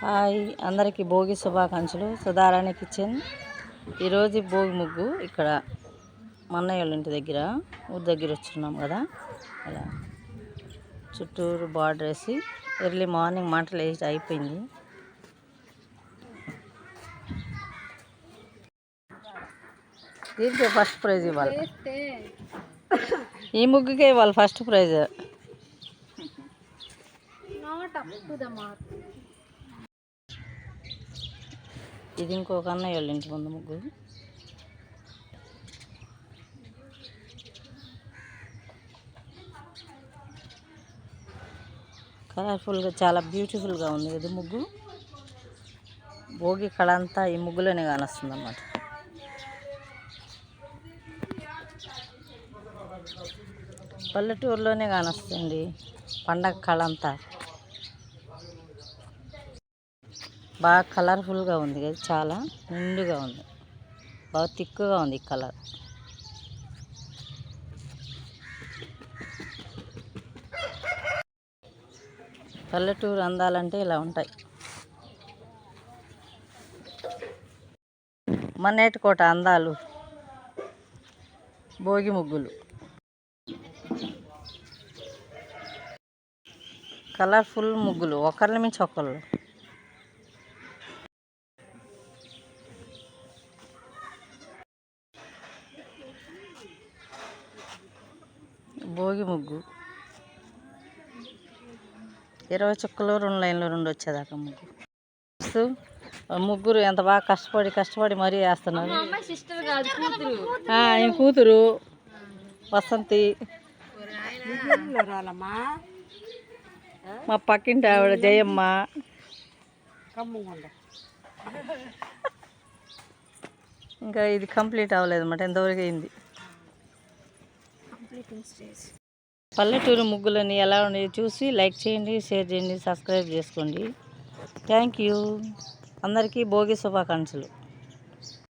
Hi అందరికీ భోగి శుభాకాంక్షలు. Sudharani kitchen ఈరోజు భోగి ముగ్గు ఇక్కడ మన్నయ్య వాళ్ళ ఇంటి దగ్గర ఊరి దగ్గర వచ్చున్నాం కదా. ఇలా చుట్టూరు బార్డర్ వేసి ఎర్లీ మార్నింగ్ మంటలు వేసి అయిపోయింది. దీనికి ఫస్ట్ ప్రైజ్ ఇవ్వాలి. ఈ ముగ్గుకే ఇవ్వాలి ఫస్ట్ ప్రైజ్. ఇది ఇంకొక అన్నయ్య వాళ్ళ ఇంటి ముందు ముగ్గు. కలర్ఫుల్గా చాలా బ్యూటిఫుల్గా ఉంది ఇది ముగ్గు. భోగి కళ అంతా ఈ ముగ్గులోనే కానొస్తుంది అన్నమాట పల్లెటూరులోనే కానొస్తుంది పండగ కళ అంతా. బాగా కలర్ఫుల్గా ఉంది కదా చాలా నిండుగా ఉంది. బాగా తిక్కుగా ఉంది కలర్. పల్లెటూరు అందాలంటే ఇలా ఉంటాయి. మన్నేటికోట అందాలు భోగి ముగ్గులు. కలర్ఫుల్ ముగ్గులు ఒకరిని మించి ఒకళ్ళు. భోగి ముగ్గు. ఇరవై చుక్కలు రెండు లైన్లు రెండు వచ్చేదాకా ముగ్గు. ముగ్గురు ఎంత బాగా కష్టపడి కష్టపడి మరీ వేస్తున్నారు. అమ్మాయి సిస్టర్ కాదు కూతురు. ఆ, ఈమె కూతురు వసంతి. మా పక్కింటి ఆవిడ జయమ్మ. ఇంకా ఇది కంప్లీట్ అవ్వలేదు అన్నమాట ఎంతవరకు అయింది. పల్లెటూరు ముగ్గులని ఎలా ఉన్నాయో చూసి లైక్ చేయండి షేర్ చేయండి సబ్స్క్రైబ్ చేసుకోండి. థ్యాంక్ యూ అందరికీ భోగి శుభాకాంక్షలు.